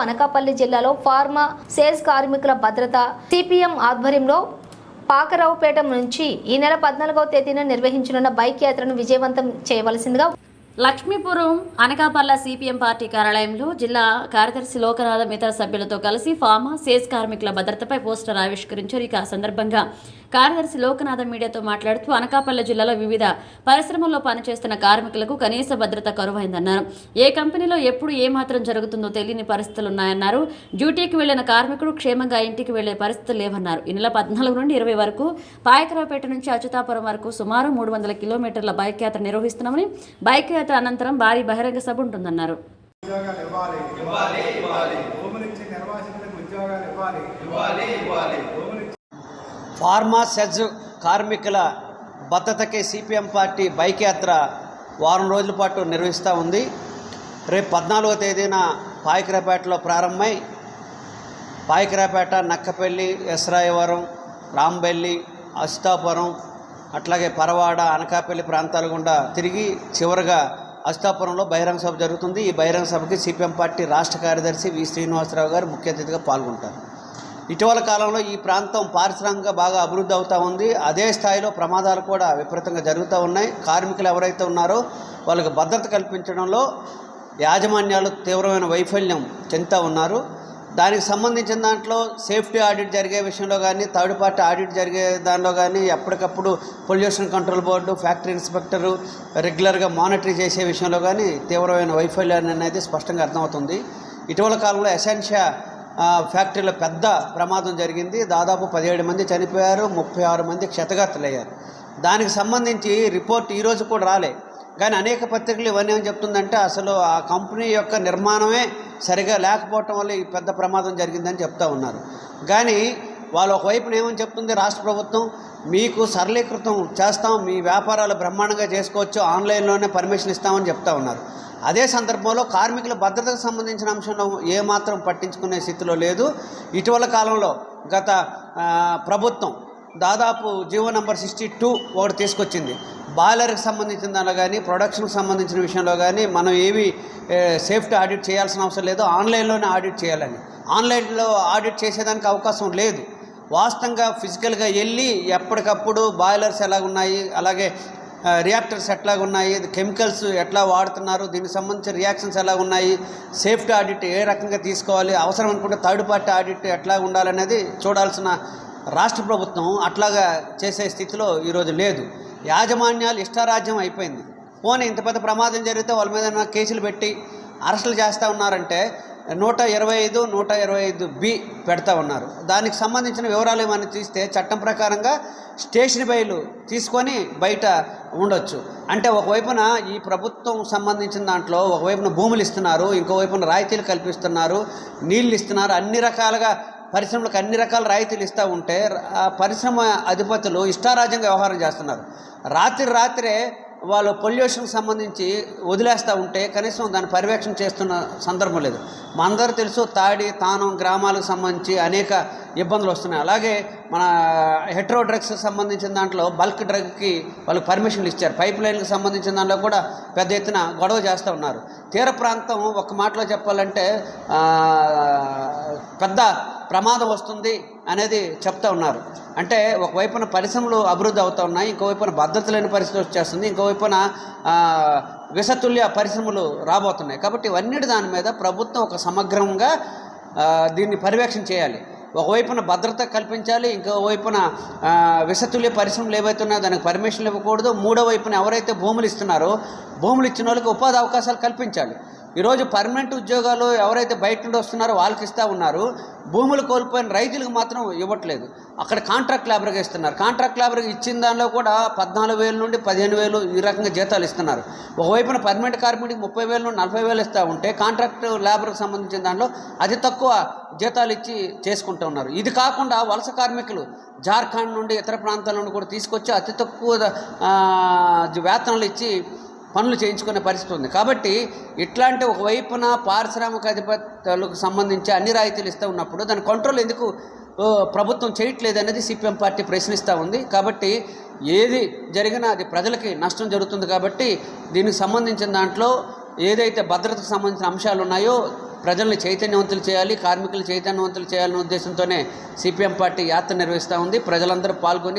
అనకాపల్లి జిల్లాలో pharma sales కార్మికుల భద్రత సిపిఎం ఆధ్వర్యంలో పాకరావుపేట నుంచి ఈ నెల పద్నాలుగవ తేదీన నిర్వహించనున్న బైక్ యాత్రను విజయవంతం చేయవలసిందిగా లక్ష్మీపురం అనకాపల్ల సిపిఎం పార్టీ కార్యాలయంలో జిల్లా కార్యదర్శి లోకనాథం ఇతర సభ్యులతో కలిసి ఫార్మా సేస్ కార్మికుల భద్రతపై పోస్టర్ ఆవిష్కరించారు. ఇక ఆ సందర్భంగా కార్యదర్శి లోకనాథం మీడియాతో మాట్లాడుతూ అనకాపల్లి జిల్లాలో వివిధ పరిశ్రమల్లో పనిచేస్తున్న కార్మికులకు కనీస భద్రత కరువైందన్నారు. ఏ కంపెనీలో ఎప్పుడు ఏమాత్రం జరుగుతుందో తెలియని పరిస్థితులు ఉన్నాయన్నారు. డ్యూటీకి వెళ్ళిన కార్మికుడు క్షేమంగా ఇంటికి వెళ్ళే పరిస్థితులు లేవన్నారు. ఈ నెల పద్నాలుగు నుండి ఇరవై వరకు పాయకరావుపేట నుంచి అచ్యుతాపురం వరకు సుమారు మూడు వందల కిలోమీటర్ల బైక్ యాత్ర నిర్వహిస్తున్నామని బైక్ యాత్ర అనంతరం భారీ బహిరంగ సభ ఉంటుందన్నారు. ఉద్యోగాలు ఇవ్వాలి. ఇవ్వాలి ఇవ్వాలి. భూములు ఇచ్చే నిర్వాసితులకు ఉద్యోగాలు ఇవ్వాలి. ఇవ్వాలి ఇవ్వాలి. భూములు ఇచ్చే ఫార్మా సెజ్ కార్మికుల భద్రతకి సిపిఎం పార్టీ బైక్ యాత్ర వారం రోజుల పాటు నిర్వహిస్తూ ఉంది. రేపు పద్నాలుగో తేదీన పాయకరాపేటలో ప్రారంభమై పాయకరాపేట నక్కపల్లి ఎస్రాయవరం రాంబెల్లి అస్తాపురం అట్లాగే పరవాడ అనకాపల్లి ప్రాంతాల గుండా తిరిగి చివరగా అస్తాపురంలో బహిరంగ సభ జరుగుతుంది. ఈ బహిరంగ సభకి సిపిఎం పార్టీ రాష్ట్ర కార్యదర్శి వి. శ్రీనివాసరావు గారు ముఖ్య అతిథిగా పాల్గొంటారు. ఇటీవల కాలంలో ఈ ప్రాంతం పారిశ్రామికంగా బాగా అభివృద్ధి అవుతూ ఉంది. అదే స్థాయిలో ప్రమాదాలు కూడా విపరీతంగా జరుగుతూ ఉన్నాయి. కార్మికులు ఎవరైతే ఉన్నారో వాళ్ళకి భద్రత కల్పించడంలో యాజమాన్యాలు తీవ్రమైన వైఫల్యం చెందుతూ ఉన్నారు. దానికి సంబంధించిన దాంట్లో సేఫ్టీ ఆడిట్ జరిగే విషయంలో కానీ థర్డ్ పార్టీ ఆడిట్ జరిగే దానిలో కానీ ఎప్పటికప్పుడు pollution control board factory inspector రెగ్యులర్గా మానిటరీ చేసే విషయంలో కానీ తీవ్రమైన వైఫల్యాన్ని అనేది స్పష్టంగా అర్థమవుతుంది. ఇటీవల కాలంలో ఎసెన్షియా ఫ్యాక్టరీలో పెద్ద ప్రమాదం జరిగింది. దాదాపు పదిహేడు మంది చనిపోయారు ముప్పై ఆరు మంది క్షతగాత్రులయ్యారు. దానికి సంబంధించి రిపోర్ట్ ఈరోజు కూడా రాలే. కానీ అనేక పత్రికలు ఇవన్నీ ఏం చెప్తుందంటే అసలు ఆ కంపెనీ యొక్క నిర్మాణమే సరిగా లేకపోవటం వల్ల ఈ పెద్ద ప్రమాదం జరిగిందని చెప్తా ఉన్నారు. కానీ వాళ్ళు ఒకవైపున ఏమని చెప్తుంది రాష్ట్ర ప్రభుత్వం? మీకు సరళీకృతం చేస్తాం మీ వ్యాపారాలు బ్రహ్మాండంగా చేసుకోవచ్చు ఆన్లైన్లోనే పర్మిషన్ ఇస్తామని చెప్తా ఉన్నారు. అదే సందర్భంలో కార్మికుల భద్రతకు సంబంధించిన అంశంలో ఏమాత్రం పట్టించుకునే స్థితిలో లేదు. ఇటీవల కాలంలో గత ప్రభుత్వం దాదాపు జీవో నంబర్ సిక్స్టీ టూ ఒకటి తీసుకొచ్చింది. బాయిలర్కి సంబంధించిన దానిలో కానీ ప్రొడక్షన్కి సంబంధించిన విషయంలో కానీ మనం ఏవి సేఫ్టీ ఆడిట్ చేయాల్సిన అవసరం లేదు. ఆన్లైన్లోనే ఆడిట్ చేయాలని. ఆన్లైన్లో ఆడిట్ చేసేదానికి అవకాశం లేదు. వాస్తవంగా ఫిజికల్గా వెళ్ళి ఎప్పటికప్పుడు బాయిలర్స్ ఎలా ఉన్నాయి అలాగే రియాక్టర్స్ ఎట్లాగా ఉన్నాయి కెమికల్స్ ఎట్లా వాడుతున్నారు దీనికి సంబంధించిన రియాక్షన్స్ ఎలా ఉన్నాయి సేఫ్టీ ఆడిట్ ఏ రకంగా తీసుకోవాలి అవసరం అనుకుంటే థర్డ్ పార్టీ ఆడిట్ ఎట్లా ఉండాలనేది చూడాల్సిన రాష్ట్ర ప్రభుత్వం అట్లాగా చేసే స్థితిలో ఈరోజు లేదు. యాజమాన్యాలు ఇష్టారాజ్యం అయిపోయింది. పోనీ ఇంత పెద్ద ప్రమాదం జరిగితే వాళ్ళ మీద కేసులు పెట్టి అరెస్టులు చేస్తూ ఉన్నారంటే నూట ఇరవై ఐదు నూట ఇరవై ఐదు బి పెడతా ఉన్నారు. దానికి సంబంధించిన వివరాలు ఏమైనా తీస్తే చట్టం ప్రకారంగా స్టేషన్ బయలు తీసుకొని బయట ఉండొచ్చు. అంటే ఒకవైపున ఈ ప్రభుత్వం సంబంధించిన దాంట్లో ఒకవైపున భూములు ఇస్తున్నారు ఇంకోవైపున రాయితీలు కల్పిస్తున్నారు నీళ్ళు ఇస్తున్నారు అన్ని రకాలుగా పరిశ్రమలకు అన్ని రకాల రాయితీలు ఇస్తూ ఉంటే ఆ పరిశ్రమ అధిపతులు ఇష్టారాజ్యంగా వ్యవహారం చేస్తున్నారు. రాత్రి రాత్రే వాళ్ళు పొల్యూషన్కి సంబంధించి వదిలేస్తూ ఉంటే కనీసం దాన్ని పర్యవేక్షణ చేస్తున్న సందర్భం లేదు. మనందరూ తెలుసు తాడి తానం గ్రామాలకు సంబంధించి అనేక ఇబ్బందులు వస్తున్నాయి. అలాగే మన హెట్రో డ్రగ్స్కి సంబంధించిన దాంట్లో బల్క్ డ్రగ్కి వాళ్ళకి పర్మిషన్లు ఇచ్చారు. పైప్ లైన్కి సంబంధించిన దాంట్లో కూడా పెద్ద ఎత్తున గొడవ చేస్తూ ఉన్నారు. తీర ప్రాంతం ఒక మాటలో చెప్పాలంటే పెద్ద ప్రమాదం వస్తుంది అనేది చెప్తా ఉన్నారు. అంటే ఒకవైపున పరిశ్రమలు అభివృద్ధి అవుతూ ఉన్నాయి ఇంకోవైపున భద్రత లేని పరిస్థితి వచ్చేస్తుంది ఇంకోవైపున విషతుల్య పరిశ్రమలు రాబోతున్నాయి. కాబట్టి ఇవన్నిటి దాని మీద ప్రభుత్వం ఒక సమగ్రంగా దీన్ని పర్యవేక్షణ చేయాలి. ఒకవైపున భద్రత కల్పించాలి ఇంకో వైపున విషతుల్య పరిశ్రమలు ఏవైతే ఉన్నాయో దానికి పర్మిషన్లు ఇవ్వకూడదు. మూడో వైపున ఎవరైతే భూములు ఇస్తున్నారో భూములు ఇచ్చిన వాళ్ళకి ఉపాధి అవకాశాలు కల్పించాలి. ఈరోజు పర్మనెంట్ ఉద్యోగాలు ఎవరైతే బయట నుండి వస్తున్నారో వాళ్ళకి ఇస్తూ ఉన్నారు. భూములు కోల్పోయిన రైతులకు మాత్రం ఇవ్వట్లేదు. అక్కడ కాంట్రాక్ట్ లేబర్గా ఇస్తున్నారు. కాంట్రాక్ట్ లేబర్గా ఇచ్చిన దానిలో కూడా పద్నాలుగు వేల నుండి పదిహేను వేలు ఈ రకంగా జీతాలు ఇస్తున్నారు. ఒకవైపున పర్మనెంట్ కార్మికుడికి ముప్పై వేల నుండి నలభై వేలు ఇస్తూ ఉంటే కాంట్రాక్ట్ లేబర్కి సంబంధించిన దానిలో అతి తక్కువ జీతాలు ఇచ్చి చేసుకుంటూ ఉన్నారు. ఇది కాకుండా వలస కార్మికులు జార్ఖండ్ నుండి ఇతర ప్రాంతాల నుండి కూడా తీసుకొచ్చి అతి తక్కువ వేతనాలు ఇచ్చి పనులు చేయించుకునే పరిస్థితి ఉంది. కాబట్టి ఇట్లాంటి ఒకవైపున పారిశ్రామిక అధిపతులకు సంబంధించి అన్ని రాయితీలు ఇస్తూ ఉన్నప్పుడు దాని కంట్రోల్ ఎందుకు ప్రభుత్వం చేయట్లేదు అనేది సిపిఎం పార్టీ ప్రశ్నిస్తూ ఉంది. కాబట్టి ఏది జరిగినా అది ప్రజలకి నష్టం జరుగుతుంది కాబట్టి దీనికి సంబంధించిన దాంట్లో ఏదైతే భద్రతకు సంబంధించిన అంశాలు ఉన్నాయో ప్రజల్ని చైతన్యవంతులు చేయాలి కార్మికులు చైతన్యవంతులు చేయాలనే ఉద్దేశంతోనే సిపిఎం పార్టీ యాత్ర నిర్వహిస్తూ ఉంది. ప్రజలందరూ పాల్గొని